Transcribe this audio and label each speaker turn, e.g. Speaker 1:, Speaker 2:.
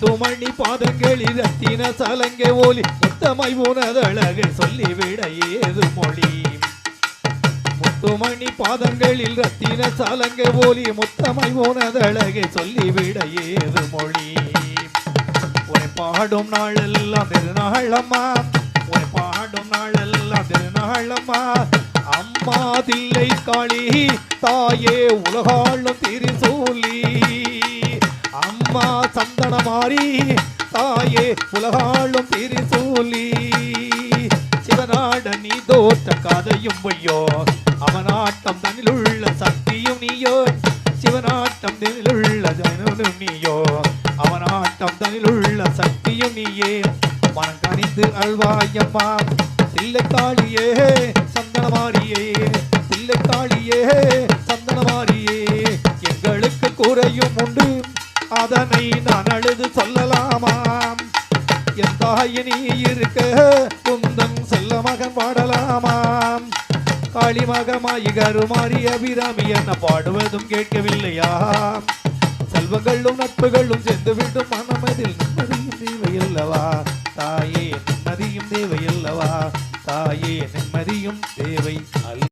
Speaker 1: துமணி பாதங்களில் ரத்தின சலங்கை ஒலி முத்தமை உனதழகை சொல்லிவிட ஏது மொழி. முத்துமணி பாதங்களில் ரத்தின சலங்கை ஒலி முத்தமை உனதழகை சொல்லிவிட ஏது மொழி. உன் பாடும் நாளெல்லாம் திருநாளம்மா உன் பாடும் நாளெல்லாம் திருநாளம்மா அம்மா. தில்லை காளி தாயே உலகாளும் திரிசூலி. அம்மா சந்தனமாரி தாயே உலகாளும் திரிசூலி. சிவநாட நீ தோற்ற கதையும் பொய்யோ? அவனாட்டம் தன்னிலுள்ள சக்தியும் நீயோ? சிவனாட்டம் தன்னிலுள்ள ஜனனும் நீயோ? அவனாட்டம் தன்னிலுள்ள சக்தியும் நீயே? மனம் கணிந்து அல்வாயம்மா தில்லைக்காளியே சந்தனமாரியே தில்லைக்காளியே சந்தனமாரியே எங்களுக்கு குறையும் உண்டு. அதனை நான் அழுது சொல்லலாமாம் என் தாயினி இருக்க குந்தன் செல்ல மகன் பாடலாமாம் காளிமகமாயி கருமாறி அபிராமி என்ன பாடுவதும் கேட்கவில்லையா? செல்வங்களும் நட்புகளும் சென்று விடும் மனமதில் நிம்மதியும் தேவையல்லவா? தாயே நிம்மதியும் தேவையல்லவா? தாயே நிம்மதியும் தேவை அல்ல.